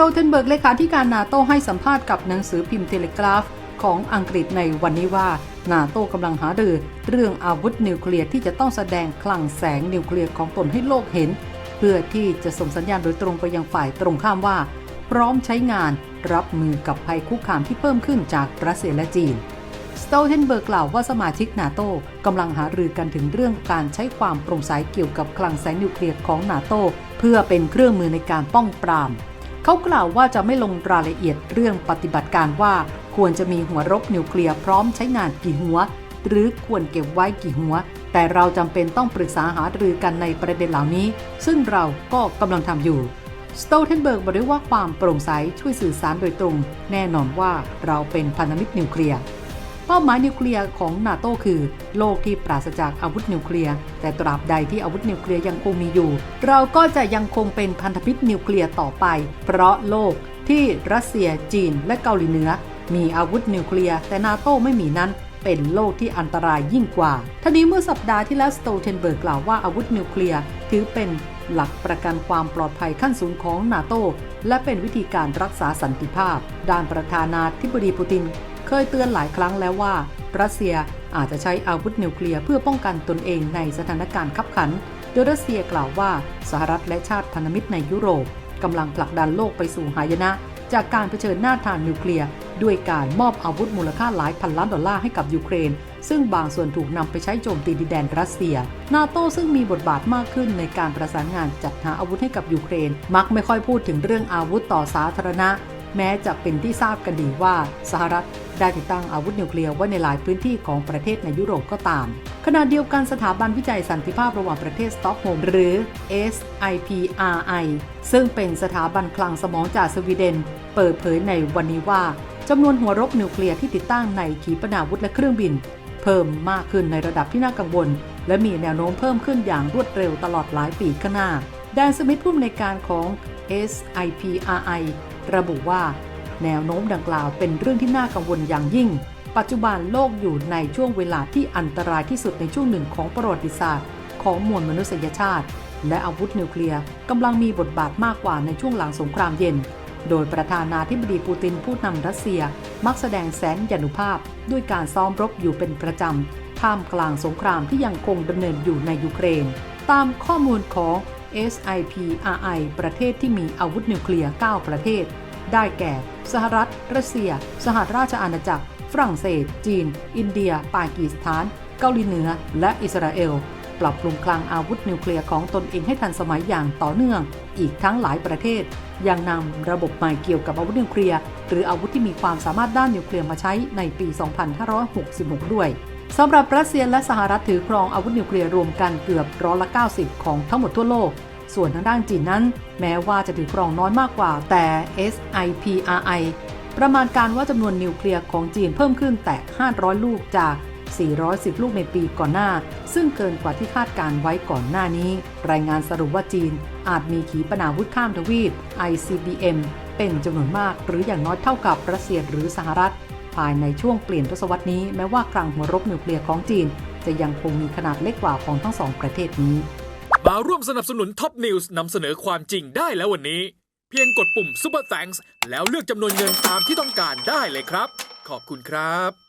โตเทนเบิร์กเลขาธิการนาโตให้สัมภาษณ์กับหนังสือพิมพ์เทเลกราฟของอังกฤษในวันนี้ว่า นาโตกำลังหารือเรื่องอาวุธนิวเคลียร์ที่จะต้องแสดงคลังแสงนิวเคลียร์ของตนให้โลกเห็น เพื่อที่จะส่งสัญญาณโดยตรงไปยังฝ่ายตรงข้ามว่า พร้อมใช้งานรับมือกับภัยคุกคามที่เพิ่มขึ้นจากรัสเซียและจีนสโตเทนเบิร์กกล่าวว่าสมาชิกนาโตกำลังหารือกันถึงเรื่องการใช้ความโปร่งใสเกี่ยวกับคลังแสงนิวเคลียร์ของนาโตเพื่อเป็นเครื่องมือในการป้องปราม เขากล่าวว่าจะไม่ลงรายละเอียดเรื่องปฏิบัติการว่า ควรจะมีหัวรบนิวเคลียร์พร้อมใช้งานกี่หัว หรือควรเก็บไว้กี่หัว แต่เราจำเป็นต้องปรึกษาหารือกันในประเด็นเหล่านี้ ซึ่งเราก็กำลังทำอยู่สโตเทนเบิร์กบอกด้วยว่าความโปร่งใสช่วยสื่อสารโดยตรง แน่นอนว่าเราเป็นพันธมิตรนิวเคลียร์ เป้าหมายนิวเคลียร์ของนาโตคือ โลกที่ปราศจากอาวุธนิวเคลียร์ แต่ตราบใดที่อาวุธนิวเคลียร์ยังคงมีอยู่ เราก็จะยังคงเป็นพันธมิตรนิวเคลียร์ต่อไป เพราะโลกที่รัสเซีย จีน และเกาหลีเหนือ มีอาวุธนิวเคลียร์แต่นาโต้ไม่มีนั้นเป็นโลกที่อันตรายยิ่งกว่าท่านี้เมื่อสัปดาห์ที่แล้วสโตเทนเบิร์กกล่าวว่าอาวุธนิวเคลียร์ถือเป็นหลักประกันความปลอดภัยขั้นสูงของนาโตและเป็นวิธีการรักษาสันติภาพ ด้านประธานาธิบดีปูติน เคยเตือนหลายครั้งแล้วว่า รัสเซียอาจจะใช้อาวุธนิวเคลียร์เพื่อป้องกันตนเองในสถานการณ์ขับขัน โดยรัสเซียกล่าวว่าสหรัฐและชาติพันธมิตรในยุโรปกำลังผลักดันโลกไปสู่หายนะ จากการเผชิญหน้าทางนิวเคลียร์ด้วยการมอบอาวุธมูลค่าหลายพันล้านดอลลาร์ให้กับยูเครน ซึ่งบางส่วนถูกนำไปใช้โจมตีดินแดนรัสเซีย นาโต้ซึ่งมีบทบาทมากขึ้นในการประสานงานจัดหาอาวุธให้กับยูเครน มักไม่ค่อยพูดถึงเรื่องอาวุธต่อสาธารณะ แม้จะเป็นที่ทราบกันดีว่าสหรัฐ ได้ติดตั้งอาวุธนิวเคลียร์ไว้ในหลายพื้นที่ของประเทศในยุโรปก็ตาม ขณะเดียวกันสถาบันวิจัยสันติภาพระหว่างประเทศสต็อกโฮล์มหรือ SIPRI ซึ่งเป็นสถาบันคลังสมองจากสวีเดน เปิดเผยในวันนี้ว่าจำนวนหัวรบนิวเคลียร์ที่ติดตั้งในขีปนาวุธและเครื่องบิน เพิ่มมากขึ้นในระดับที่น่ากังวล และมีแนวโน้มเพิ่มขึ้นอย่างรวดเร็วตลอดหลายปีข้างหน้าแดนสมิธผู้อำนวยการของ SIPRI ระบุว่า แนวโน้มดังกล่าวเป็นเรื่องที่น่ากังวลอย่างยิ่ง ปัจจุบันโลกอยู่ในช่วงเวลาที่อันตรายที่สุดในช่วงหนึ่งของประวัติศาสตร์ ของมวลมนุษยชาติ และอาวุธนิวเคลียร์กำลังมีบทบาทมากกว่าในช่วงหลังสงครามเย็น โดยประธานาธิบดีปูตินผู้นำรัสเซีย มักแสดงแสนยานุภาพ ด้วยการซ้อมรบอยู่เป็นประจำท่ามกลางสงครามที่ยังคงดำเนินอยู่ในยูเครน ตามข้อมูลของ SIPRI ประเทศที่มีอาวุธนิวเคลียร์ 9 ประเทศ ได้แก่ สหรัฐ รัสเซีย สหราชอาณาจักร ฝรั่งเศส จีน อินเดีย ปากีสถาน เกาหลีเหนือ และอิสราเอล ปรับปรุงคลังอาวุธนิวเคลียร์ของตนเองให้ทันสมัยอย่างต่อเนื่อง อีกทั้งหลายประเทศ ยังนำระบบใหม่เกี่ยวกับอาวุธนิวเคลียร์ หรืออาวุธที่มีความสามารถด้านนิวเคลียร์มาใช้ในปี 2566 ด้วยสำหรับรัสเซียและสหรัฐถือครองอาวุธนิวเคลียร์รวมกันเกือบร้อยละ 90 ของทั้งหมดทั่วโลก ส่วนทางด้านจีนนั้น แม้ว่าจะถือครองน้อยมากกว่า แต่ SIPRI ประมาณการว่าจำนวนนิวเคลียร์ของจีนเพิ่มขึ้นแต่ 500 ลูกจาก 410 ลูกในปีก่อนหน้า ซึ่งเกินกว่าที่คาดการไว้ก่อนหน้านี้ รายงานสรุปว่าจีนอาจมีขีปนาวุธข้ามทวีป ICBM เป็นจำนวนมากหรืออย่างน้อยเท่ากับรัสเซียหรือสหรัฐ ภายในช่วงเปลี่ยนทศวรรษนี้แม้ว่าคลังหัวรบนิวเคลียร์ของจีน จะยังคงมีขนาดเล็กกว่าของทั้งสองประเทศนี้ มาร่วมสนับสนุนท็อปนิวส์นำเสนอความจริงได้แล้ววันนี้ เพียงกดปุ่ม Super Thanks แล้วเลือกจำนวนเงินตามที่ต้องการได้เลยครับ ขอบคุณครับ